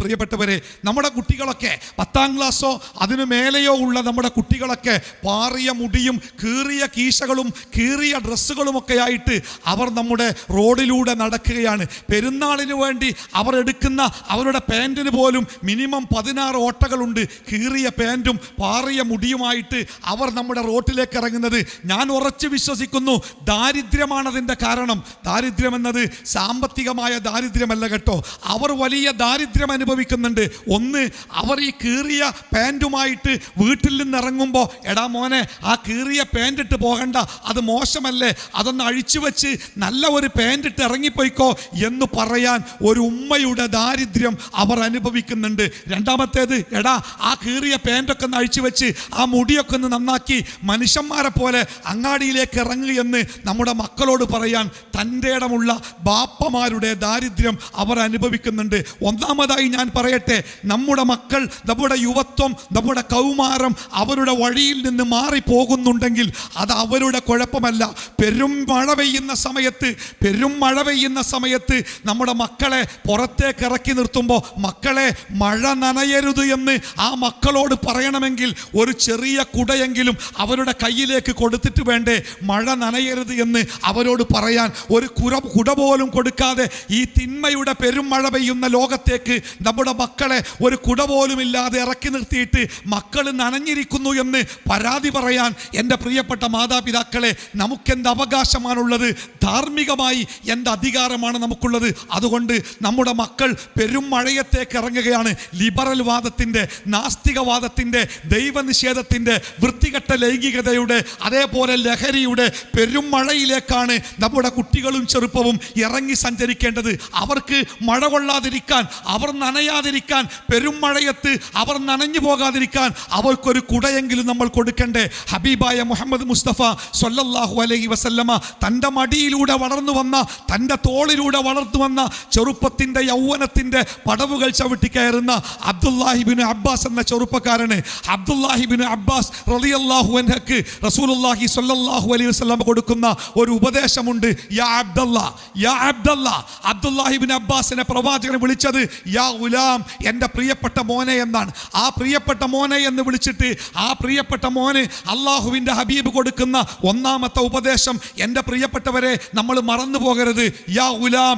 പ്രിയപ്പെട്ടവരെ നമ്മുടെ കുട്ടികളൊക്കെ പത്താം ക്ലാസ്സോ അതിനു മേലെയോ ഉള്ള നമ്മുടെ കുട്ടികളൊക്കെ പാറിയ മുടിയും കീറിയ കീശകളും കീറിയ ഡ്രസ്സുകളുമൊക്കെ ആയിട്ട് അവർ നമ്മുടെ റോഡിലൂടെ നടക്കുകയാണ്. പെരുന്നാളിന് വേണ്ടി അവർ എടുക്കുന്ന അവരുടെ പാന്റിന് പോലും മിനിമം പതിനാറ് ഓട്ടകളുണ്ട്. കീറിയ പാന്റും പാറിയ മുടിയുമായിട്ട് അവർ നമ്മുടെ റോട്ടിലേക്ക് ഇറങ്ങുന്നത്. ഞാൻ ഉറച്ചു വിശ്വസിക്കുന്നു ദാരിദ്ര്യമാണതിന്റെ കാരണം. ദാരിദ്ര്യം എന്നത് സാമ്പത്തികമായ ദാരിദ്ര്യമല്ല കേട്ടോ. അവർ വലിയ ദാരിദ്ര്യം അനുഭവിക്കുന്നുണ്ട്. ഒന്ന് അവർ ഈ കീറിയ പാന്റുമായിട്ട് വീട്ടിൽ നിന്ന് ഇറങ്ങുമ്പോൾ എടാ മോനെ ആ കീറിയ പാന്റ് ഇട്ട് പോകണ്ട അത് മോശമല്ലേ അതൊന്ന് അഴിച്ചു വെച്ച് നല്ല ഒരു പാന്റ് ഇട്ട് ഇറങ്ങിപ്പോയിക്കോ എന്ന് പറയാൻ ഒരു ഉമ്മയുടെ ദാരിദ്ര്യം അവർ അനുഭവിക്കുന്നുണ്ട്. രണ്ടാമത്തേത് എടാ ആ കീറിയ പാന്റൊക്കെ ഒന്ന് അഴിച്ചു വെച്ച് ആ മുടിയൊക്കെ ഒന്ന് നന്നാക്കി മനുഷ്യന്മാരെ പോലെ അങ്ങാടിയിലേക്ക് ഇറങ്ങുക എന്ന് നമ്മുടെ മക്കളോട് പറയാൻ തന്റെ ഇടമുള്ള ബാപ്പമാരുടെ ദാരിദ്ര്യം അവർ അനുഭവിക്കുന്നുണ്ട്. ഒന്നാമതായി ഞാൻ പറയട്ടെ നമ്മുടെ മക്കൾ നമ്മുടെ യുവത്വം നമ്മുടെ കൗമാരം അവരുടെ വഴിയിൽ നിന്ന് മാറിപ്പോകുന്നുണ്ടെങ്കിൽ അത് അവരുടെ കുഴപ്പമല്ല. പെരും മഴ പെയ്യുന്ന സമയത്ത് പെരും മഴ പെയ്യുന്ന സമയത്ത് നമ്മുടെ മക്കളെ പുറത്തേക്ക് ഇറക്കി നിർത്തുമ്പോൾ മക്കളെ മഴ നനയരുത് എന്ന് ആ മക്കളോട് പറയണമെങ്കിൽ ഒരു ചെറിയ കുടയെങ്കിലും അവരുടെ കയ്യിലേക്ക് കൊടുത്തിട്ട് വേണ്ടേ മഴ നനയരുത് എന്ന് അവരോട് പറയാൻ. ഒരു കുര കുട പോലും കൊടുക്കാതെ ഈ തിന്മയുടെ പെരും മഴ പെയ്യുന്ന ലോകത്തേക്ക് നമ്മുടെ മക്കളെ ഒരു കുട പോലും ഇല്ലാതെ ഇറക്കി നിർത്തിയിട്ട് മക്കൾ നനഞ്ഞിരിക്കുന്നു എന്ന് പരാതി പറയാൻ എന്റെ പ്രിയപ്പെട്ട മാതാപിതാക്കളെ നമുക്കെന്ത് അവകാശമാണുള്ളത്? ധാർമ്മികമായി എന്ത് അധികാരമാണ് നമുക്കുള്ളത്? അതുകൊണ്ട് നമ്മുടെ മക്കൾ പെരും മഴയത്തേക്ക് ഇറങ്ങുകയാണ്. ലിബറൽ വാദത്തിന്റെ നാസ്തികവാദത്തിന്റെ ദൈവനിഷേധത്തിന്റെ വൃത്തികെട്ട ലൈംഗികതയുടെ അതേപോലെ ലഹരിയുടെ പെരും മഴയിലേക്കാണ് നമ്മുടെ കുട്ടികളും ചെറുപ്പവും ഇറങ്ങി സഞ്ചരിക്കേണ്ടത്. അവർക്ക് മഴ കൊള്ളാതിരിക്കാൻ അവർ നനയാതിരിക്കാൻ പെരും മഴയത്ത് അവർ നനഞ്ഞു പോകാതിരിക്കാൻ അവർക്കൊരു കുടയെങ്കിലും നമ്മൾ കൊടുക്കണ്ടേ. ഹബീബായ മുഹമ്മദ് മുസ്തഫ സൊല്ലാഹു അലൈഹി വസല്ലമ തന്റെ മടിയിലൂടെ വളർന്നു വന്ന തന്റെ തോളിലൂടെ വളർന്നു വന്ന ചെറുപ്പത്തിന്റെ യൗവനത്തിന്റെ പടവുകൾ ചവിട്ടി കയറുന്ന അബ്ദുല്ലാഹിബിൻ അബ്ബാസ് എന്ന ചെറുപ്പക്കാരന് അബ്ദുല്ലാഹിബിൻ അബ്ബാസ് റളിയല്ലാഹു അൻഹക്ക് റസൂലുള്ളാഹി സൊല്ലാഹു അലൈഹി വസല്ലമ കൊടുക്കുന്ന ഒരു ഉപദേശമുണ്ട്. യാ അബ്ദല്ല യാ അബ്ദല്ല. അബ്ദുല്ലാഹിബിൻ അബ്ബാസിനെ പ്രവാചകൻ വിളിച്ചത് യാ ഉലാം എന്റെ പ്രിയപ്പെട്ട മോനെ എന്നാണ്. ആ പ്രിയപ്പെട്ട മോനെ എന്ന് വിളിച്ചിട്ട് ആ പ്രിയപ്പെട്ട മോന് അള്ളാഹുവിന്റെ ഹബീബ് കൊടുക്കുന്ന ഒന്നാമത്തെ ഉപദേശം എന്റെ പ്രിയപ്പെട്ടവരെ നമ്മൾ മറന്നു പോകരുത്. യാ ഗുലാം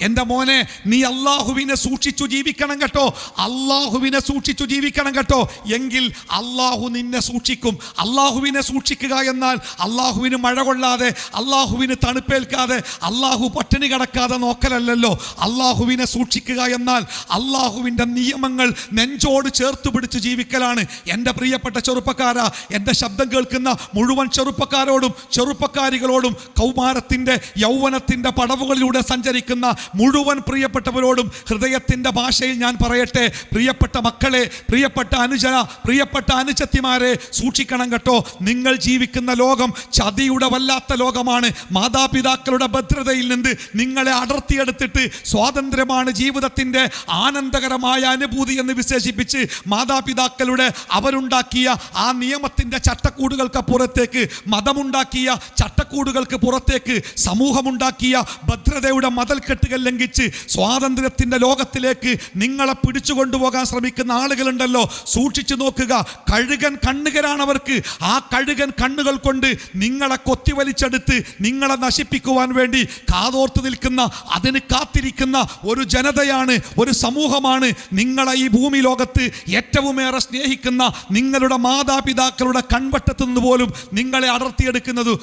എന്റെ മോനെ നീ അള്ളാഹുവിനെ സൂക്ഷിച്ചു ജീവിക്കണം കേട്ടോ. അള്ളാഹുവിനെ സൂക്ഷിച്ചു ജീവിക്കണം കേട്ടോ. എങ്കിൽ അള്ളാഹു നിന്നെ സൂക്ഷിക്കും. അള്ളാഹുവിനെ സൂക്ഷിക്കുക എന്നാൽ അള്ളാഹുവിന് മഴ കൊള്ളാതെ അള്ളാഹുവിന് തണുപ്പേൽക്കാതെ അള്ളാഹു പട്ടിണി കിടക്കാതെ നോക്കലല്ലല്ലോ. അള്ളാഹുവിനെ സൂക്ഷിക്കുക എന്നാൽ അള്ളാഹുവിന്റെ നിയമങ്ങൾ നെഞ്ചോട് ചേർത്ത് പിടിച്ച് ജീവിക്കലാണ്. എന്റെ പ്രിയപ്പെട്ട ചെറുപ്പക്കാരാ എന്റെ ശബ്ദം കേൾക്കുന്ന മുഴുവൻ ചെറുപ്പക്കാരോടും ചെറുപ്പക്കാരികളോടും കൗമാരത്തിന്റെ യൗവനത്തിന്റെ പടവുകളിലൂടെ സഞ്ചരിക്കുന്ന മുഴുവൻ പ്രിയപ്പെട്ടവരോടും ഹൃദയത്തിന്റെ ഭാഷയിൽ ഞാൻ പറയട്ടെ. പ്രിയപ്പെട്ട മക്കളെ പ്രിയപ്പെട്ട അനുജ പ്രിയപ്പെട്ട അനുജത്തിമാരെ സൂക്ഷിക്കണം കേട്ടോ. നിങ്ങൾ ജീവിക്കുന്ന ലോകം ചതിയുടെ വല്ലാത്ത ലോകമാണ്. മാതാപിതാക്കളുടെ ഭദ്രതയിൽ നിന്ന് നിങ്ങളെ അടർത്തിയെടുത്തിട്ട് സ്വാതന്ത്ര്യമാണ് ജീവിതത്തിന്റെ ആനന്ദകരമായ അനുഭൂതി എന്ന് വിശേഷിപ്പിച്ച് മാതാപിതാക്കളുടെ അവരുണ്ടാക്കിയ ആ നിയമത്തിന്റെ ചട്ടക്കൂടുകൾക്ക് പുറത്തേക്ക് മതമുണ്ടാക്കിയ ചട്ടക്കൂടുകൾക്ക് പുറത്തേക്ക് സമൂഹമുണ്ടാക്കിയ ഭദ്രതയുടെ മതൽക്കെട്ടുകൾ ലംഘിച്ച് സ്വാതന്ത്ര്യത്തിന്റെ ലോകത്തിലേക്ക് നിങ്ങളെ പിടിച്ചു കൊണ്ടുപോകാൻ ശ്രമിക്കുന്ന ആളുകളുണ്ടല്ലോ. സൂക്ഷിച്ചു നോക്കുക. കഴുകൻ കണ്ണുകരാണ് അവർക്ക്. ആ കഴുകൻ കണ്ണുകൾ കൊണ്ട് നിങ്ങളെ കൊത്തിവലിച്ചെടുത്ത് നിങ്ങളെ നശിപ്പിക്കുവാൻ വേണ്ടി കാതോർത്ത് നിൽക്കുന്ന അതിന് കാത്തിരിക്കുന്ന ഒരു ജനതയാണ് ഒരു സമൂഹമാണ് നിങ്ങളെ ഈ ഭൂമി ലോകത്ത് ഏറ്റവുമേറെ സ്നേഹിക്കുന്ന നിങ്ങളുടെ മാതാപിതാക്കളുടെ കൺവട്ടത്തു നിന്ന് പോലും നിങ്ങളെ അടർത്തിയെടുക്കുന്നത്.